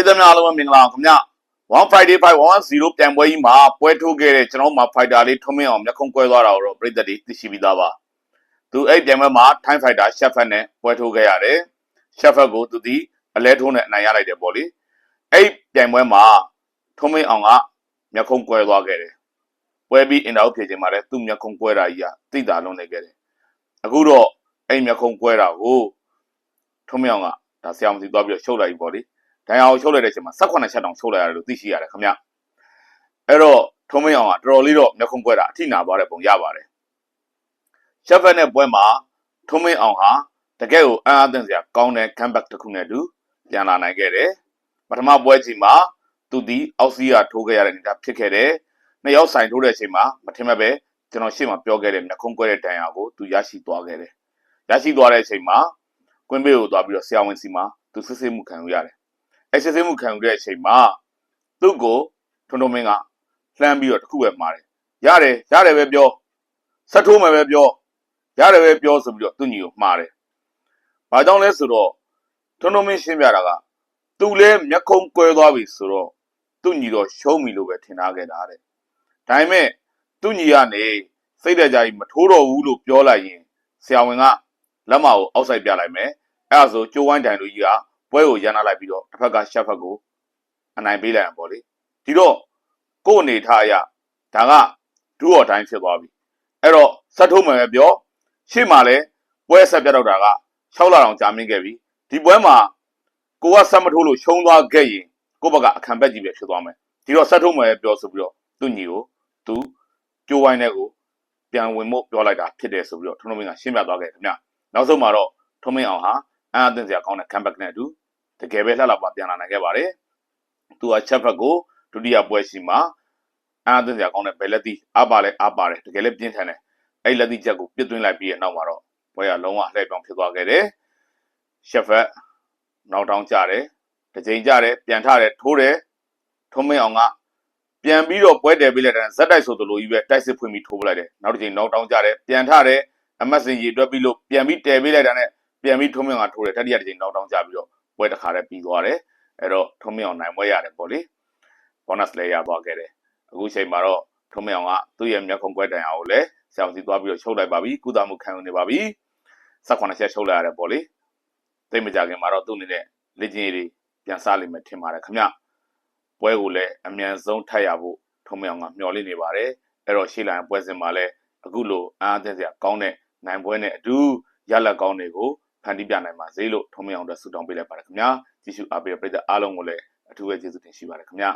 ပြည်သူများအားလုံးပဲမင်္ဂလာပါခင်ဗျ1 Friday 510ပြန်ပွဲကြီးမှာပွဲထိုးခဲ့တဲ့ကျွန်တော်မှာ fighter လေးထုံးမင်းအောင်မျက်ခုံးကွဲသွားတာကိုတော့ပြည်သက်တွေသိရှိပြီးသားပါသူအဲ့ပြန်ပွဲမှာ time fighter Shefford နဲ့ပွဲထိုးခဲ့ရတယ် Shefford ကိုသူဒီအလဲထိုးနဲ့အနိုင်ရလိုက်တယ်ပေါ့လေအဲ့ပြန်ပွဲမှာထုံးမင်းအောင်ကမျက်ခုံးကွဲသွားခဲ့တယ်ပွဲပြီးအင်တာဗျူးဖြေချိန်မှာလည်းသူ့မျက်ခုံးကွဲတာကြီးကသိတာလုံးနေခဲ့တယ်အခုတော့အဲ့မျက်ခုံးကွဲတာကိုထုံးမင်းအောင်ကဒါဆရာမစီသွားပြီးတော့ရှုပ်လိုက်ပြီပေါ့လေ ဒဏ်ရာကိုချုပ်လိုက်တဲ့အချိန်မှာ18ချက်တောင်ချုပ်လိုက်ရတယ်လို့သိရှိရတယ်ခင်ဗျအဲ့တော့ထုံးမင်းအောင်ကတော်တော်လေးတော့မျက်ခုံးကွဲတာအထိနာသွားတဲ့ပုံရပါတယ်ရှက်ဖက်နဲ့ပွဲမှာထုံးမင်းအောင်ဟာတကယ်ကိုအံ့အားသင့်စရာကောင်းတဲ့ comeback တစ်ခုနဲ့တူပြန်လာနိုင်ခဲ့တယ်ပထမပွဲချိန်မှာသူဒီအောက်စီးကထိုးခဲ့ရတဲ့နေတာဖြစ်ခဲ့တယ်နှစ်ယောက်ဆိုင်ထိုးတဲ့အချိန်မှာမထင်မဲ့ပဲကျွန်တော်ရှေ့မှာပြောခဲ့တဲ့မျက်ခုံးကွဲတဲ့ဒဏ်ရာကိုသူရရှိသွားခဲ့တယ်ရရှိသွားတဲ့အချိန်မှာကွင်းဘေးကိုသွားပြီးတော့ဆရာဝန်စီမှာသူစစ်ဆေးမှုခံယူရတယ် အဲ့စစ်ဆေးမှုခံယူတဲ့အချိန်မှာသူ့ကိုထွန်းထွန်းမင်းကလှမ်းပြီးတော့တစ်ခုပဲမှားတယ်ရတယ်ရတယ်ပဲပြောဆက်ထိုးမယ်ပဲပြောရတယ်ပဲပြောဆိုပြီးတော့သူ့ညီကိုမှားတယ်ဘာကြောင့်လဲဆိုတော့ထွန်းထွန်းမင်းရှင်းပြတာကသူလည်းမျက်ခုံးကွဲသွားပြီဆိုတော့သူ့ညီတော့ရှုံးပြီလို့ပဲထင်ထားခဲ့တာတဲ့ဒါပေမဲ့သူ့ညီကနေစိတ်တကြကြီးမထိုးတော့ဘူးလို့ပြောလိုက်ရင်ဆရာဝန်ကလက်မကိုအောက်ဆိုင်ပြလိုက်မယ်အဲ့ဒါဆိုကျိုးဝိုင်းတိုင်လူကြီးက ပွဲကိုရန်နာလိုက်ပြီးတော့တစ်ဖက်ကရှက်ဖက်ကိုအနိုင်ပေးလိုက်ရပါလေဒီတော့ကို့အနေထားအရဒါကဒူးော်တိုင်းဖြစ်သွားပြီအဲ့တော့ဆက်ထိုးမယ်ပဲပြောရှေ့မှာလဲပွဲဆက်ပြတ်တော့တာက6လတောင်ကြာမြင့်ခဲ့ပြီဒီပွဲမှာကိုကဆက်မထိုးလို့ရှုံးသွားခဲ့ရင်ကို့ဘက်ကအခံဘက်ကြီးပဲဖြစ်သွားမယ်ဒီတော့ဆက်ထိုးမယ်ပဲပြောဆိုပြီးတော့သူ့ညီကိုသူကြိုးဝိုင်းတဲ့ကိုပြန်ဝင်ဖို့ပြောလိုက်တာဖြစ်တယ်ဆိုပြီးတော့ထုံးထုံးမင်းကရှင်းပြသွားခဲ့ခင်ဗျနောက်ဆုံးမှာတော့ထုံးမင်းအောင်ဟာအန်အသင့်စရာကောင်းတဲ့ comeback နဲ့အတူ တကယ်ပဲလှလှပပြန်လာနိုင်ခဲ့ပါတယ်။သူကချက်ဖက်ကိုဒုတိယပွဲရှိမှာအန်အသင့်စရာကောင်းတဲ့ဘယ်လက်သီးအားပါလဲအားပါတယ်တကယ်လည်းပြင်းထန်တယ်။အဲ့လက်သီးချက်ကိုပြစ်သွင်းလိုက်ပြီးရဲ့နောက်မှာတော့ပွဲကလုံးဝလှည့်ပြောင်းဖြစ်သွားခဲ့တယ်။ရှက်ဖက်နောက်တောင်းကြတယ်။တစ်ချိန်ကြတယ်ပြန်ထတယ်ထိုးတယ်ထုံးမင်းအောင်ကပြန်ပြီးတော့ပွဲတယ်ပေးလိုက်တဲ့ဇက်တိုက်ဆိုသလိုကြီးပဲတိုက်စစ်ဖွင့်ပြီးထိုးပလိုက်တယ်။နောက်တစ်ချိန်နောက်တောင်းကြတယ်ပြန်ထတယ်အမတ်စင်ရေတွက်ပြီးလို့ပြန်ပြီးတယ်ပေးလိုက်တာနဲ့ပြန်ပြီးထုံးမင်းအောင်ကထိုးတယ်တတိယတစ်ချိန်နောက်တောင်းကြပြီးတော့ ပွဲတစ်ခါတည်းပြီးသွားတယ်အဲ့တော့ထုံးမင်းအောင်နိုင်ပွဲရတယ်ပေါ့လေ bonus လည်းရသွားခဲ့တယ်အခုချိန်မှာတော့ထုံးမင်းအောင်ကသူ့ရဲ့မျက်ခုံးပွဲတန်အောင်ကိုလည်းဆရာစီသွားပြီးတော့ချုပ်လိုက်ပါပြီကုသမှုခံယူနေပါပြီ18ချက်ချုပ်လိုက်ရတယ်ပေါ့လေသိမကြခင်မှာတော့သူ့အနေနဲ့လေ့ကျင့်ရေးတွေပြန်စားလိမ့်မယ်ထင်ပါတယ်ခင်ဗျပွဲကိုလည်းအမြန်ဆုံးထပ်ရဖို့ထုံးမင်းအောင်ကမျှော်လင့်နေပါတယ်အဲ့တော့ရှေ့လိုင်းပွဲစဉ်မှာလည်းအခုလိုအားအသင့်စရာကောင်းတဲ့နိုင်ပွဲနဲ့အတူရလက်ကောင်းတွေကို ဖန်တီးပြနိုင်ပါစေလို့ထုံးမင်းအောင်တို့ဆုတောင်းပေးလိုက်ပါတယ်ခင်ဗျာကြည့်ရှုအားပေးတဲ့ပရိသတ်အားလုံးကိုလည်းအထူးပဲကျေးဇူးတင်ရှိပါတယ်ခင်ဗျာ